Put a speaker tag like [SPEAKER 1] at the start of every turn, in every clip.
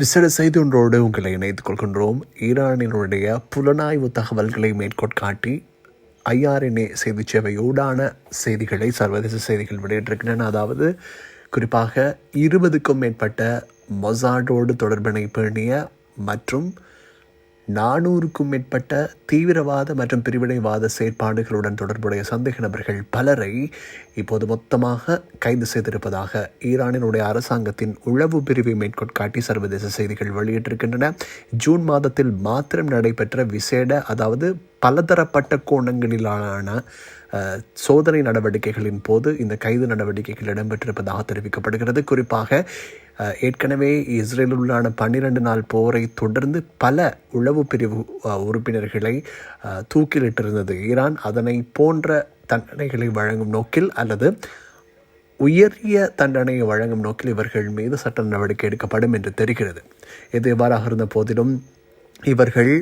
[SPEAKER 1] விசேட செய்தி ஒன்றோடு உங்களை இணைத்துக் கொள்கின்றோம். ஈரானினுடைய புலனாய்வு தகவல்களை மேற்கோட்காட்டி ஐஆர்என்ஏ செய்தி சேவையோடான செய்திகளை சர்வதேச செய்திகள் வெளியிட்டிருக்கின்றன. அதாவது குறிப்பாக இருபதுக்கும் மேற்பட்ட மொசாடோடு தொடர்பினை பேணிய மற்றும் நானூறுக்கும் மேற்பட்ட தீவிரவாத மற்றும் பிரிவினைவாத செயற்பாடுகளுடன் தொடர்புடைய சந்தேக நபர்கள் பலரை இப்போது மொத்தமாக கைது செய்திருப்பதாக ஈரானினுடைய அரசாங்கத்தின் உளவு பிரிவை மேற்கொட்காட்டி சர்வதேச செய்திகள் வெளியிட்டிருக்கின்றன. ஜூன் மாதத்தில் மாத்திரம் நடைபெற்ற விசேட அதாவது பலதரப்பட்ட கோணங்களிலான சோதனை நடவடிக்கைகளின் போது இந்த கைது நடவடிக்கைகள் இடம்பெற்றிருப்பதாக தெரிவிக்கப்படுகிறது. குறிப்பாக ஏற்கனவே இஸ்ரேலுள்ளான பன்னிரண்டு நாள் போரை தொடர்ந்து பல உளவு பிரிவு உறுப்பினர்களை தூக்கிலிட்டிருந்தது. ஈரான் அதனை போன்ற தண்டனைகளை வழங்கும் நோக்கில் அல்லது உயரிய தண்டனையை வழங்கும் நோக்கில் இவர்கள் மீது சட்ட நடவடிக்கை எடுக்கப்படும் என்று தெரிகிறது. இது எவ்வாறாக இருந்த போதிலும் இவர்கள்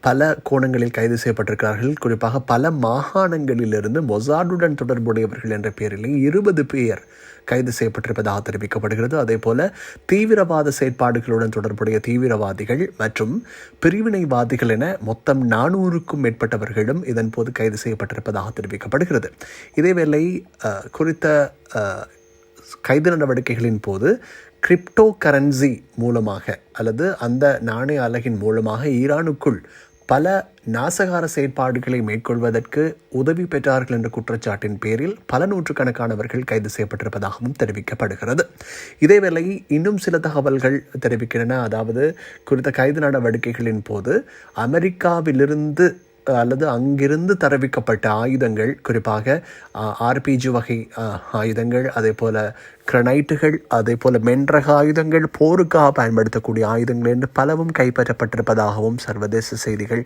[SPEAKER 1] பல கோணங்களில் கைது செய்யப்பட்டிருக்கிறார்கள். குறிப்பாக பல மாகாணங்களிலிருந்து மொசாடுடன் தொடர்புடையவர்கள் என்ற பெயரில் இருபது பேர் கைது செய்யப்பட்டிருப்பதாக தெரிவிக்கப்படுகிறது. அதே போல தீவிரவாத செயற்பாடுகளுடன் தொடர்புடைய தீவிரவாதிகள் மற்றும் பிரிவினைவாதிகள் என மொத்தம் நானூறுக்கும் மேற்பட்டவர்களும் இதன் போது கைது செய்யப்பட்டிருப்பதாக தெரிவிக்கப்படுகிறது. இதேவேளை குறித்த கைது நடவடிக்கைகளின் போது கிரிப்டோ கரன்சி மூலமாக அல்லது அந்த நாணய அலகின் மூலமாக ஈரானுக்குள் பல நாசகார செயற்பாடுகளை மேற்கொள்வதற்கு உதவி பெற்றார்கள் என்ற குற்றச்சாட்டின் பேரில் பல நூற்றுக்கணக்கானவர்கள் கைது செய்யப்பட்டிருப்பதாகவும் தெரிவிக்கப்படுகிறது. இதேவேளை இன்னும் சில தகவல்கள் தெரிவிக்கின்றன. அதாவது குறித்த கைது நடவடிக்கைகளின் போது அமெரிக்காவிலிருந்து அல்லது அங்கிருந்து தரவிக்கப்பட்ட ஆயுதங்கள் குறிப்பாக ஆர்பிஜி வகை ஆயுதங்கள் அதே போல் கிரனைட்டுகள் அதே போல் மென்றக ஆயுதங்கள் போருக்காக பயன்படுத்தக்கூடிய ஆயுதங்கள் என்று பலவும் கைப்பற்றப்பட்டிருப்பதாகவும் சர்வதேச செய்திகள்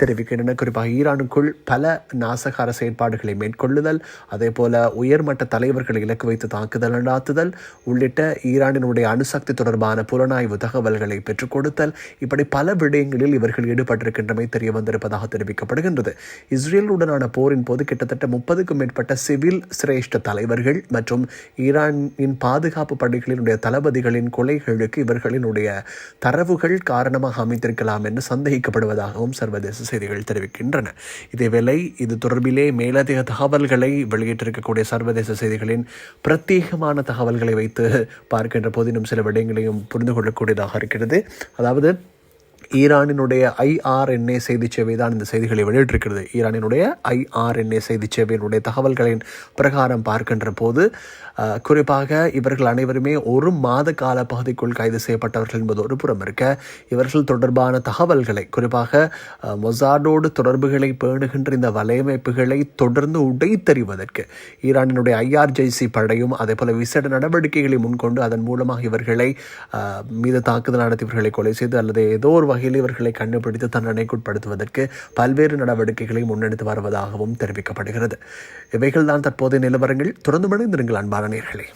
[SPEAKER 1] தெரிவிக்கின்றன. குறிப்பாக ஈரானுக்குள் பல நாசகார செயற்பாடுகளை மேற்கொள்ளுதல் அதே போல் உயர்மட்ட தலைவர்களை இலக்கு வைத்து தாக்குதல் நடாத்துதல் உள்ளிட்ட ஈரானினுடைய அணுசக்தி தொடர்பான புலனாய்வு தகவல்களை பெற்றுக் கொடுத்தல் இப்படி பல விடயங்களில் இவர்கள் ஈடுபட்டிருக்கின்றமை தெரிய வந்திருப்பதாக தெரிவிக்கப்படுகின்றது இஸ்ரேலுடனான போரின் போது கிட்டத்தட்ட முப்பதுக்கும் மேற்பட்ட சிவில் சிரேஷ்ட தலைவர்கள் மற்றும் ஈரானின் பாதுகாப்பு படைகளினுடைய தளபதிகளின் கொலைகளுக்கு இவர்களினுடைய தரவுகள் காரணமாக அமைந்திருக்கலாம் என்று சந்தேகிக்கப்படுவதாகவும் சர்வதேச செய்திகள் தெரிவிக்கின்றன. இதேவேளை இது தொடர்பிலே மேலதிக தகவல்களை வெளியிட்டிருக்கக்கூடிய சர்வதேச செய்திகளின் பிரத்யேகமான தகவல்களை வைத்து பார்க்கின்ற போது இன்னும் சில விடயங்களையும் புரிந்து கொள்ளக்கூடியதாக இருக்கிறது. அதாவது ஈரானினுடைய ஐஆர்என்ஏ செய்தி சேவை தான் இந்த செய்திகளை வெளியிட்டிருக்கிறது. ஈரானினுடைய ஐஆர்என்ஏ செய்தி சேவையினுடைய தகவல்களின் பிரகாரம் பார்க்கின்ற போது குறிப்பாக இவர்கள் அனைவருமே ஒரு மாத கால பகுதிக்குள் கைது செய்யப்பட்டவர்கள் என்பது ஒரு புறம் இருக்க இவர்கள் தொடர்பான தகவல்களை குறிப்பாக மொசாடோடு தொடர்புகளை பேணுகின்ற இந்த வலையமைப்புகளை தொடர்ந்து உடைத்தறிவதற்கு ஈரானினுடைய ஐஆர்ஜைசி படையும் அதே போல விசேட நடவடிக்கைகளை முன்கொண்டு அதன் மூலமாக இவர்களை மீது தாக்குதல் நடத்தி இவர்களை கொலை செய்து அல்லது ஏதோ ஒரு வகையில் இவர்களை கண்டுபிடித்து தண்டனைக்குட்படுத்துவதற்கு பல்வேறு நடவடிக்கைகளை முன்னெடுத்து வருவதாகவும் தெரிவிக்கப்படுகிறது. இவைகள்தான் தற்போதைய நிலவரங்கள். தொடர்ந்து மணிந்திருங்கள் அன்பான நேர்களே.